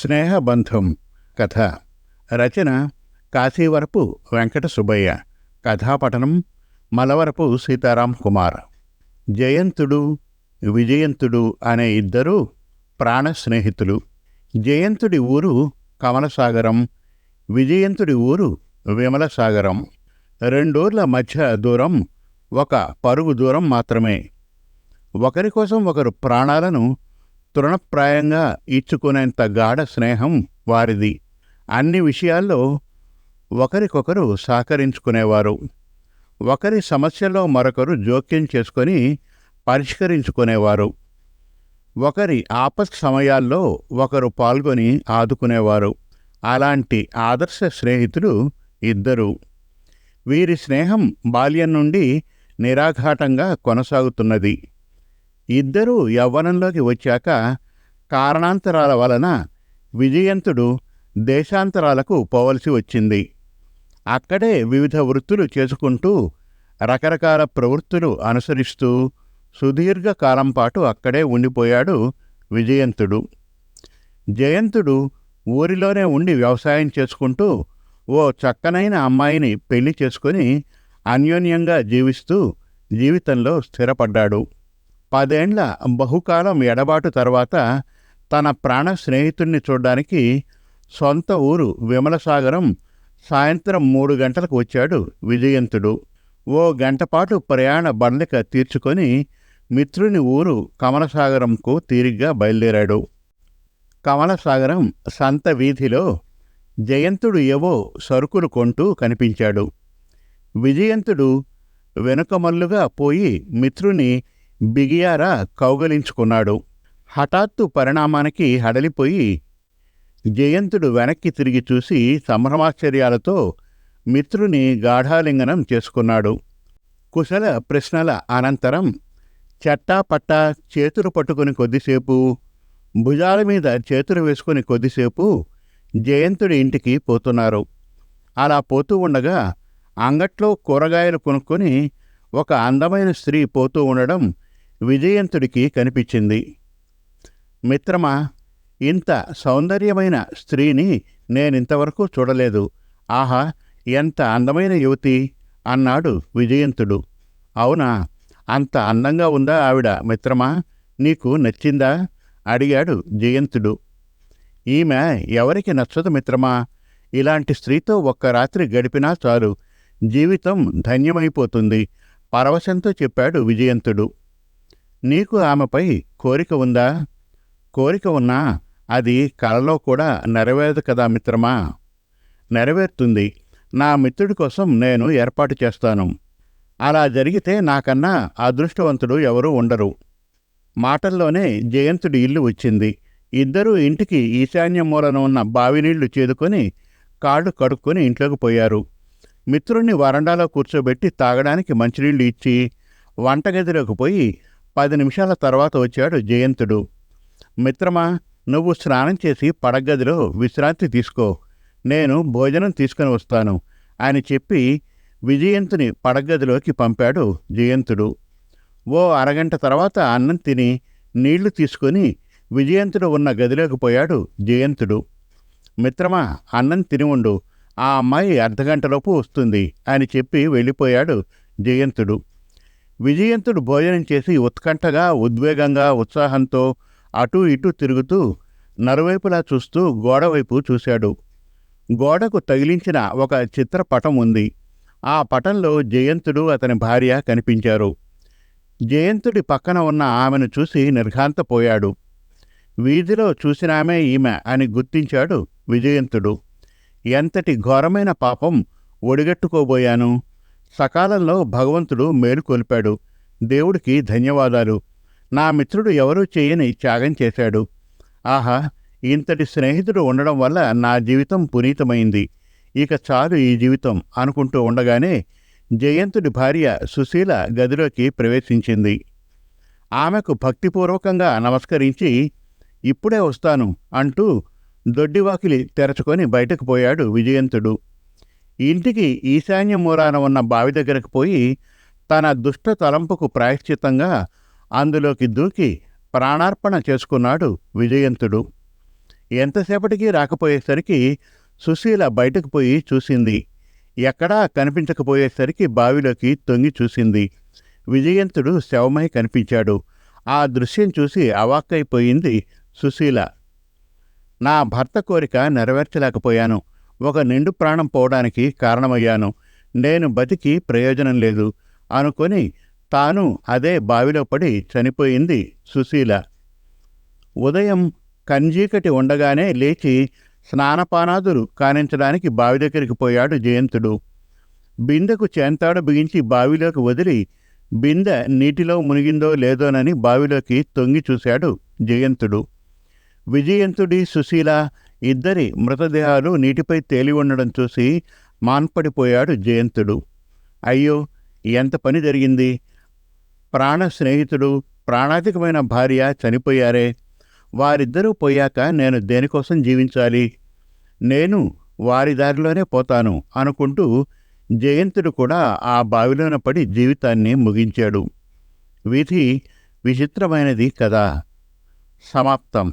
స్నేహబంధం కథ. రచన కాశీవరపు వెంకట సుబ్బయ్య. కథాపఠనం మలవరపు సీతారాం కుమార్. జయంతుడు విజయంతుడు అనే ఇద్దరు ప్రాణ స్నేహితులు. జయంతుడి ఊరు కమలసాగరం విజయంతుడి ఊరు విమలసాగరం. రెండూర్ల మధ్య దూరం ఒక పరుగు దూరం మాత్రమే. ఒకరి కోసం ఒకరు ప్రాణాలను తృణప్రాయంగా ఇచ్చుకునేంత గాఢ స్నేహం వారిది. అన్ని విషయాల్లో ఒకరికొకరు సహకరించుకునేవారు. ఒకరి సమస్యలో మరొకరు జోక్యం చేసుకొని పరిష్కరించుకునేవారు. ఒకరి ఆపత్ సమయాల్లో ఒకరు పాల్గొని ఆదుకునేవారు. అలాంటి ఆదర్శ స్నేహితులు ఇద్దరు. వీరి స్నేహం బాల్యం నుండి నిరాఘాటంగా కొనసాగుతున్నది. ఇద్దరూ యవ్వనంలోకి వచ్చాక కారణాంతరాల వలన విజయంతుడు దేశాంతరాలకు పోవలసి వచ్చింది. అక్కడే వివిధ వృత్తులు చేసుకుంటూ రకరకాల ప్రవృత్తులు అనుసరిస్తూ సుదీర్ఘకాలం పాటు అక్కడే ఉండిపోయాడు విజయంతుడు. జయంతుడు ఊరిలోనే ఉండి వ్యవసాయం చేసుకుంటూ ఓ చక్కనైన అమ్మాయిని పెళ్ళి చేసుకుని అన్యోన్యంగా జీవిస్తూ జీవితంలో స్థిరపడ్డాడు. పదేండ్ల బహుకాలం ఎడబాటు తర్వాత తన ప్రాణ స్నేహితుణ్ణి చూడ్డానికి సొంత ఊరు విమలసాగరం సాయంత్రం మూడు గంటలకు వచ్చాడు విజయంతుడు. ఓ గంటపాటు ప్రయాణ బండిక తీర్చుకొని మిత్రుని ఊరు కమలసాగరంకు తీరిగ్గా బయలుదేరాడు. కమలసాగరం సంత వీధిలో జయంతుడు ఏవో సరుకులు కొంటూ కనిపించాడు. విజయంతుడు వెనుకమల్లుగా పోయి మిత్రుని బిగియారా కౌగలించుకున్నాడు. హఠాత్తు పరిణామానికి హడలిపోయి జయంతుడు వెనక్కి తిరిగి చూసి సంభ్రమాశ్చర్యాలతో మిత్రుని గాఢాలింగనం చేసుకున్నాడు. కుశల ప్రశ్నల అనంతరం చట్టాపట్టా చేతులు పట్టుకుని కొద్దిసేపు భుజాల మీద చేతులు వేసుకుని కొద్దిసేపు జయంతుడి ఇంటికి పోతున్నారు. అలా పోతూ ఉండగా అంగట్లో కూరగాయలు కొనుక్కొని ఒక అందమైన స్త్రీ పోతూ ఉండడం విజయంతుడికి కనిపించింది. మిత్రమా ఇంత సౌందర్యమైన స్త్రీని నేనింతవరకు చూడలేదు. ఆహా ఎంత అందమైన యువతి! అన్నాడు విజయంతుడు. అవునా అంత అందంగా ఉందా ఆవిడ మిత్రమా? నీకు నచ్చిందా? అడిగాడు జయంతుడు. ఈమె ఎవరికి నచ్చదు మిత్రమా? ఇలాంటి స్త్రీతో ఒక్క రాత్రి గడిపినా చాలు. జీవితం ధన్యమైపోతుంది. పరవశంతో చెప్పాడు విజయంతుడు. నీకు ఆమెపై కోరిక ఉందా? కోరిక ఉన్నా అది కలలో కూడా నెరవేరదు కదా మిత్రమా? నెరవేరుతుంది. నా మిత్రుడి కోసం నేను ఏర్పాటు చేస్తాను. అలా జరిగితే నాకన్నా అదృష్టవంతుడు ఎవరూ ఉండరు. మాటల్లోనే జయంతుడి ఇల్లు వచ్చింది. ఇద్దరూ ఇంటికి ఈశాన్య మూలన ఉన్న బావినీళ్ళు చేదుకొని కాళ్ళు కడుక్కొని ఇంట్లోకి పోయారు. మిత్రుణ్ణి వరండాలో కూర్చోబెట్టి తాగడానికి మంచినీళ్ళు ఇచ్చి వంటగదిలోకి పోయి పది నిమిషాల తర్వాత వచ్చాడు జయంతుడు. మిత్రమా నువ్వు స్నానం చేసి పడగదిలో విశ్రాంతి తీసుకో. నేను భోజనం తీసుకుని వస్తాను. అని చెప్పి విజయంతుని పడగదిలోకి పంపాడు జయంతుడు. ఓ అరగంట తర్వాత అన్నం తిని నీళ్ళు తీసుకొని విజయంతుడు ఉన్న గదిలోకి పోయాడు జయంతుడు. మిత్రమా అన్నం తిని ఉండు. ఆ అమ్మాయి అర్ధగంటలోపు వస్తుంది అని చెప్పి వెళ్ళిపోయాడు జయంతుడు. విజయంతుడు భోజనం చేసి ఉత్కంఠగా ఉద్వేగంగా ఉత్సాహంతో అటూ ఇటూ తిరుగుతూ నరువైపులా చూస్తూ గోడవైపు చూశాడు. గోడకు తగిలించిన ఒక చిత్రపటం ఉంది. ఆ పటంలో జయంతుడు అతని భార్య కనిపించారు. జయంతుడి పక్కన ఉన్న ఆమెను చూసి నిర్ఘాంతపోయాడు. వీధిలో చూసినామే ఈమె అని గుర్తించాడు విజయంతుడు. ఎంతటి ఘోరమైన పాపం ఒడిగట్టుకోబోయాను? సకాలంలో భగవంతుడు మేలుకొల్పాడు దేవుడికి ధన్యవాదాలు. నా మిత్రుడు ఎవరూ చేయని త్యాగం చేశాడు. ఆహా ఇంతటి స్నేహితుడు ఉండడం వల్ల నా జీవితం పునీతమైంది. ఇక చాలు ఈ జీవితం అనుకుంటూ ఉండగానే జయంతుడి భార్య సుశీల గదిలోకి ప్రవేశించింది. ఆమెకు భక్తిపూర్వకంగా నమస్కరించి ఇప్పుడే వస్తాను అంటూ దొడ్డివాకిలి తెరచుకొని బయటకు పోయాడు విజయంతుడు. ఇంటికి ఈశాన్య మూరాన ఉన్న బావి దగ్గరకు పోయి తన దుష్ట తలంపుకు ప్రాయశ్చిత్తంగా అందులోకి దూకి ప్రాణార్పణ చేసుకున్నాడు విజయంతుడు. ఎంతసేపటికి రాకపోయేసరికి సుశీల బయటకు పోయి చూసింది. ఎక్కడా కనిపించకపోయేసరికి బావిలోకి తొంగి చూసింది. విజయంతుడు శవమై కనిపించాడు. ఆ దృశ్యం చూసి అవాక్కైపోయింది సుశీల. నా భర్త కోరిక నెరవేర్చలేకపోయాను. ఒక నిండు ప్రాణం పోవడానికి కారణమయ్యాను. నేను బతికి ప్రయోజనం లేదు. అనుకొని తాను అదే బావిలో పడి చనిపోయింది సుశీల. ఉదయం కంజీకటి ఉండగానే లేచి స్నానపానాదులు కానించడానికి బావి దగ్గరికి పోయాడు జయంతుడు. బిందెకు చేంతాడు బిగించి బావిలోకి వదిలి బిందె నీటిలో మునిగిందో లేదోనని బావిలోకి తొంగి చూశాడు జయంతుడు. విజయంతుడి సుశీల ఇద్దరి మృతదేహాలు నీటిపై తేలి ఉండడం చూసి మాన్పడిపోయాడు జయంతుడు. అయ్యో ఎంత పని జరిగింది. ప్రాణ స్నేహితుడు ప్రాణాధికమైన భార్య చనిపోయారే. వారిద్దరూ పోయాక నేను దేనికోసం జీవించాలి? నేను వారి దారిలోనే పోతాను అనుకుంటూ జయంతుడు కూడా ఆ బావిలోన పడి జీవితాన్ని ముగించాడు. విధి విచిత్రమైనది కదా. సమాప్తం.